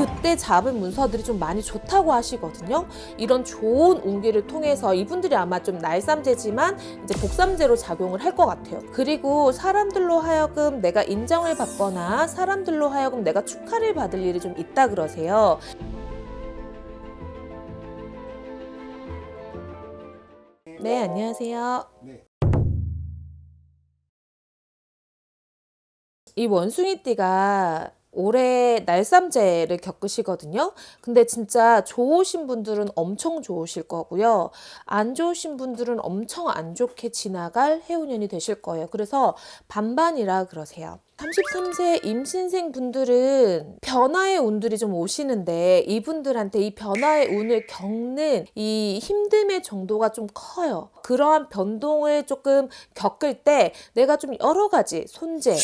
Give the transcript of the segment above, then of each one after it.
그때 잡은 문서들이 좀 많이 좋다고 하시거든요. 이런 좋은 운기를 통해서 이분들이 아마 좀 날삼재지만 이제 복삼재로 작용을 할 것 같아요. 그리고 사람들로 하여금 내가 인정을 받거나 사람들로 하여금 내가 축하를 받을 일이 좀 있다 그러세요. 네, 안녕하세요. 네. 이 원숭이띠가 올해 날삼재를 겪으시거든요. 근데 진짜 좋으신 분들은 엄청 좋으실 거고요. 안 좋으신 분들은 엄청 안 좋게 지나갈 해운년이 되실 거예요. 그래서 반반이라 그러세요. 33세 임신생 분들은 변화의 운들이 좀 오시는데 이분들한테 이 변화의 운을 겪는 이 힘듦의 정도가 좀 커요. 그러한 변동을 조금 겪을 때 내가 좀 여러 가지 손재,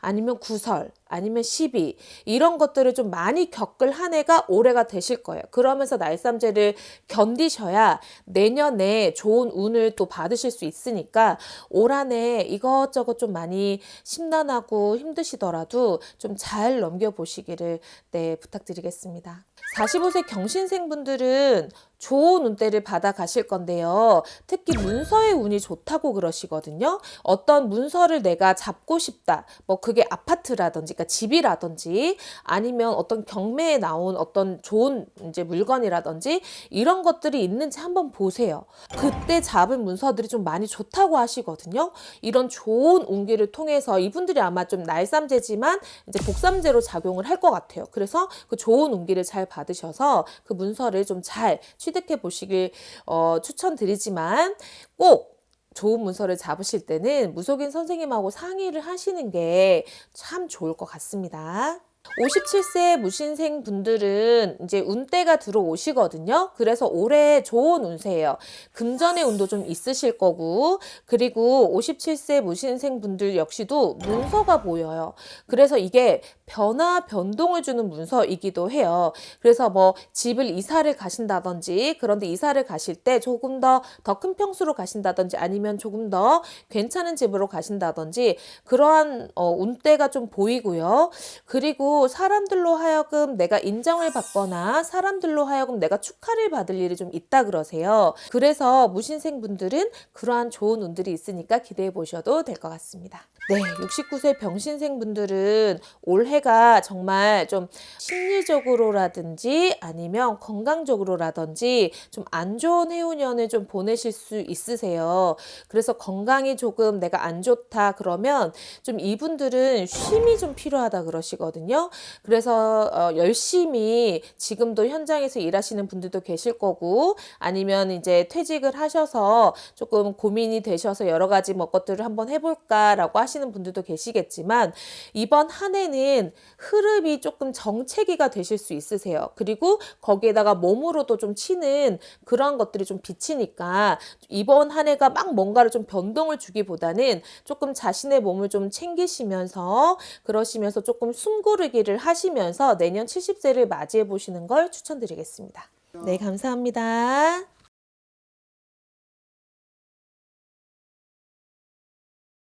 아니면 구설, 아니면 시비 이런 것들을 좀 많이 겪을 한 해가 올해가 되실 거예요. 그러면서 날삼재를 견디셔야 내년에 좋은 운을 또 받으실 수 있으니까 올 한 해 이것저것 좀 많이 심란하고 힘드시더라도 좀 잘 넘겨보시기를 네, 부탁드리겠습니다. 45세 경신생 분들은 좋은 운대를 받아 가실 건데요. 특히 문서의 운이 좋다고 그러시거든요. 어떤 문서를 내가 잡고 싶다. 뭐 그게 아파트라든지, 그러니까 집이라든지 아니면 어떤 경매에 나온 어떤 좋은 이제 물건이라든지 이런 것들이 있는지 한번 보세요. 그때 잡은 문서들이 좀 많이 좋다고 하시거든요. 이런 좋은 운기를 통해서 이분들이 아마 좀 날삼재지만 이제 복삼재로 작용을 할 것 같아요. 그래서 그 좋은 운기를 잘 받으셔서 그 문서를 좀 잘 취득해 보시길 어, 추천드리지만 꼭 좋은 문서를 잡으실 때는 무속인 선생님하고 상의를 하시는 게 참 좋을 것 같습니다. 57세 무신생 분들은 이제 운대가 들어오시거든요. 그래서 올해 좋은 운세예요. 금전의 운도 좀 있으실 거고, 그리고 57세 무신생 분들 역시도 문서가 보여요. 그래서 이게 변화, 변동을 주는 문서이기도 해요. 그래서 뭐 집을 이사를 가신다든지, 그런데 이사를 가실 때 조금 더 더 큰 평수로 가신다든지, 아니면 조금 더 괜찮은 집으로 가신다든지, 그러한 어, 운대가 좀 보이고요. 그리고 사람들로 하여금 내가 인정을 받거나 사람들로 하여금 내가 축하를 받을 일이 좀 있다 그러세요. 그래서 무신생 분들은 그러한 좋은 운들이 있으니까 기대해 보셔도 될 것 같습니다. 네, 69세 병신생 분들은 올해가 정말 좀 심리적으로라든지 아니면 건강적으로라든지 좀 안 좋은 해운년을 좀 보내실 수 있으세요. 그래서 건강이 조금 내가 안 좋다 그러면 좀 이분들은 쉼이 좀 필요하다 그러시거든요. 그래서 어, 열심히 지금도 현장에서 일하시는 분들도 계실 거고 아니면 이제 퇴직을 하셔서 조금 고민이 되셔서 여러 가지 뭐 것들을 한번 해볼까라고 하시는 분들도 계시겠지만 이번 한 해는 흐름이 조금 정체기가 되실 수 있으세요. 그리고 거기에다가 몸으로도 좀 치는 그런 것들이 좀 비치니까 이번 한 해가 막 뭔가를 좀 변동을 주기보다는 조금 자신의 몸을 좀 챙기시면서 그러시면서 조금 숨고르 기를 하시면서 내년 70세를 맞이해 보시는 걸 추천드리겠습니다. 네, 감사합니다.